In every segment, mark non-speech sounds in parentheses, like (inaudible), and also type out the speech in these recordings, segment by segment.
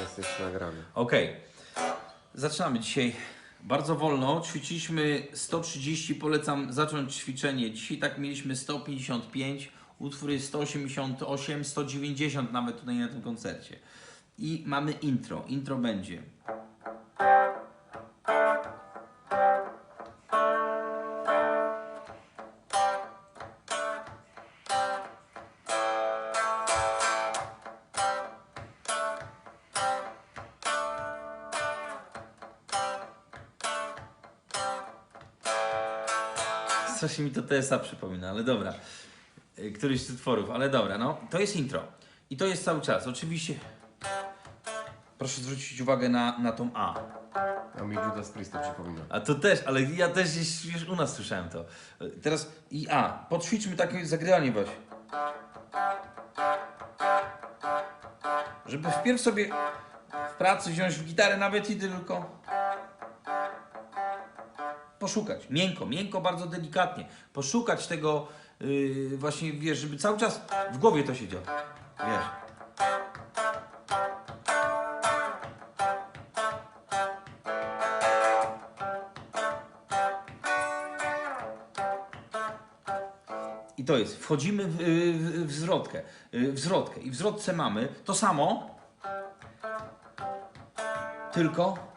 Jest już nagrany. Okej. Zaczynamy dzisiaj bardzo wolno. Ćwiczyliśmy 130, polecam zacząć ćwiczenie. Dzisiaj tak mieliśmy 155, utwór jest 188, 190 nawet tutaj na tym koncercie. I mamy intro. Intro będzie. Coś mi to TSA przypomina, ale dobra. Y, Któryś z utworów, ale dobra, no. To jest intro. I to jest cały czas. Oczywiście. Proszę zwrócić uwagę na, na tą A. A mi Judas Priest to przypomina. A to też, ale ja też gdzieś wiesz, u nas słyszałem to. Y, Teraz i A. Podćwiczmy takie zagranie właśnie. Żeby wpierw sobie w pracy wziąć gitarę nawet i tylko poszukać. Miękko, miękko, bardzo delikatnie. Poszukać tego yy, właśnie, wiesz, żeby cały czas w głowie to się działo. Wiesz. I to jest, wchodzimy w, w, w zwrotkę, y, w zwrotkę i w zwrotce mamy to samo, tylko...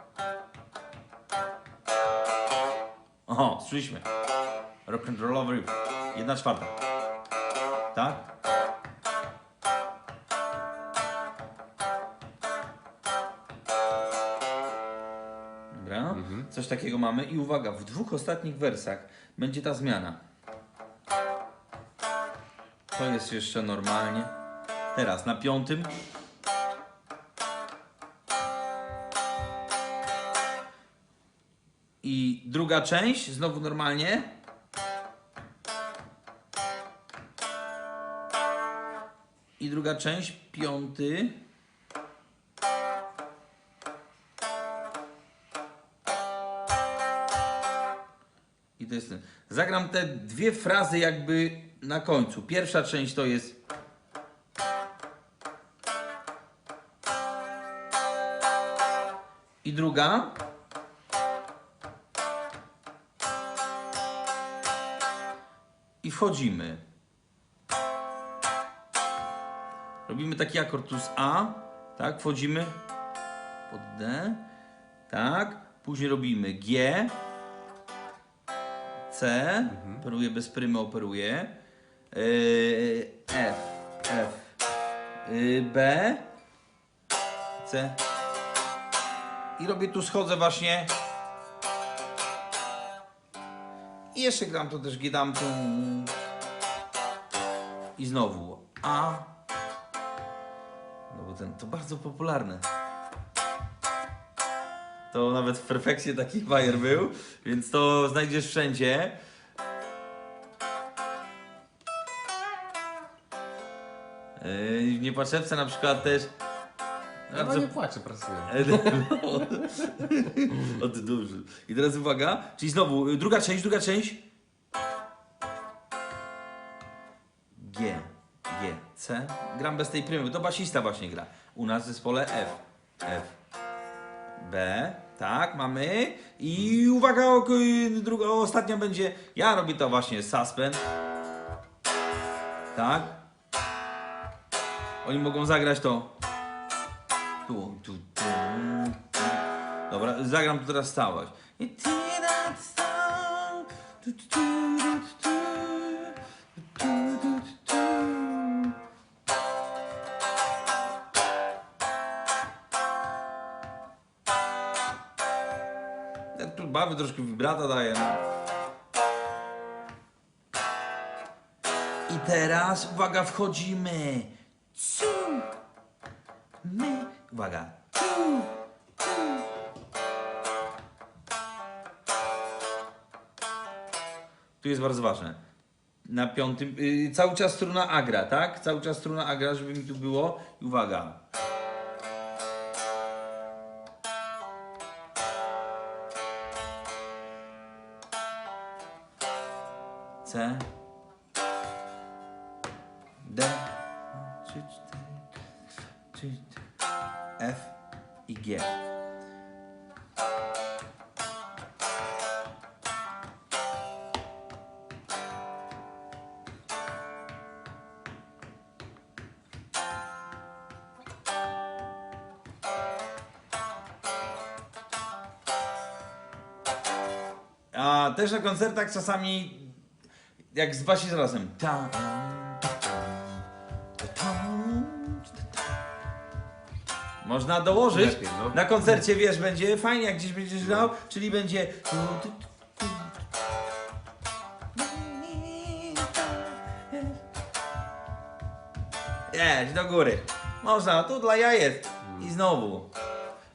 Oho, słyszeliśmy. Rock'n'rollowy riff. Jedna czwarta. Tak? Dobra, coś takiego mamy i uwaga, w dwóch ostatnich wersach będzie ta zmiana. To jest jeszcze normalnie. Teraz na piątym. I druga część, znowu normalnie. I druga część, piąty. I to jest ten. Zagram te dwie frazy jakby na końcu. Pierwsza część to jest. I druga. I wchodzimy. Robimy taki akord tu z A, tak? Wchodzimy pod D, tak? Później robimy G, C, operuję bez prymy, operuję. Yy, F, F, yy, B, C. I robię tu, schodzę właśnie. I jeszcze gram to też G-dam tu. I znowu A. No bo ten, to bardzo popularne. To nawet w perfekcie taki bajer był, więc to znajdziesz wszędzie. Yy, w Niepaczewce na przykład też. Ja Bardzo- nie płaczę, pracuję. (laughs) o ty duży. I teraz uwaga, czyli znowu y, druga część, druga część. G, G, C. Gram bez tej prymy, to basista właśnie gra. U nas w zespole F, F, B, tak, mamy. I uwaga, y, druga, ostatnia będzie, ja robię to właśnie suspend. Tak. Oni mogą zagrać to było. Dobra, zagram to teraz całość. Ja tu bawię troszkę wibrata daję. No. I teraz, uwaga, wchodzimy. Cuk. My. Uwaga. Tu jest bardzo ważne. Na piątym, yy, cały czas struna agra, tak? Cały czas struna agra, żeby mi tu było. Uwaga. C. D. Trzy, cztery, trzy, cztery, F. i G. A też na koncertach czasami jak z basi razem. Ta, ta, ta, Można dołożyć. Lepiej, no. Na koncercie wiesz, będzie fajnie, jak gdzieś będziesz grał, czyli będzie. Jedź do góry. Można, tu dla jajet. I znowu.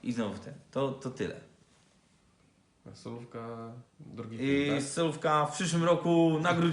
I znowu ten. To, to tyle. Solówka drugi I tak? solówka w przyszłym roku na grudzień.